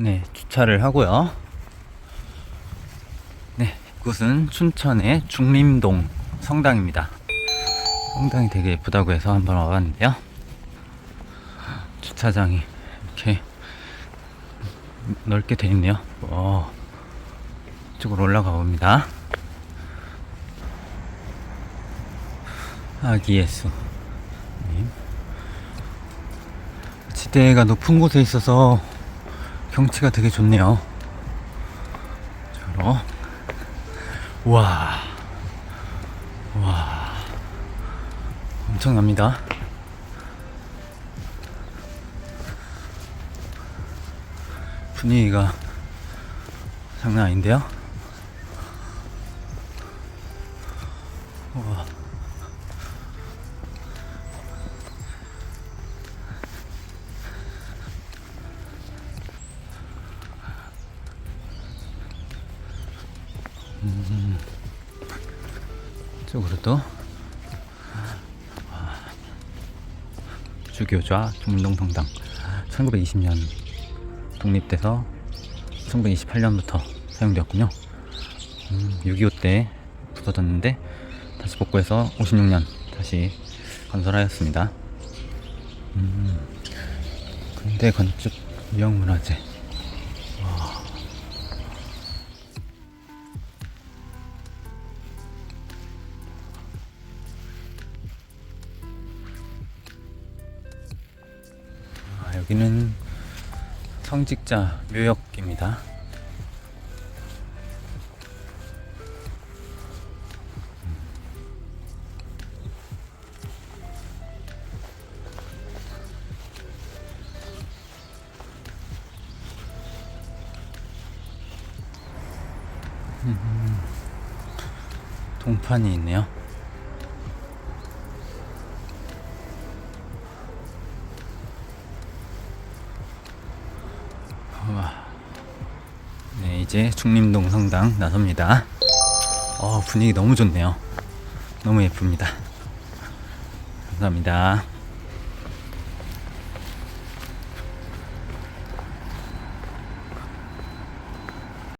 네, 주차를 하고요. 네, 이곳은 춘천의 중림동 성당입니다. 성당이 되게 예쁘다고 해서 한번 와봤는데요. 주차장이 이렇게 넓게 돼 있네요. 어, 이쪽으로 올라가 봅니다. 아기 예수. 님. 지대가 높은 곳에 있어서 경치가 되게 좋네요. 저러. 와. 와. 엄청납니다. 분위기가 장난 아닌데요? 와. 이쪽으로도 주교좌 중릉동 성당 1920년 독립돼서 1928년부터 사용되었군요. 음, 6.25 때 부서졌는데 다시 복구해서 56년 다시 건설하였습니다. 음, 근대 건축 유형문화재 여기는 성직자 묘역입니다. 음, 동판이 있네요. 네, 이제 중림동 성당 나섭니다. 어, 분위기 너무 좋네요. 너무 예쁩니다. 감사합니다.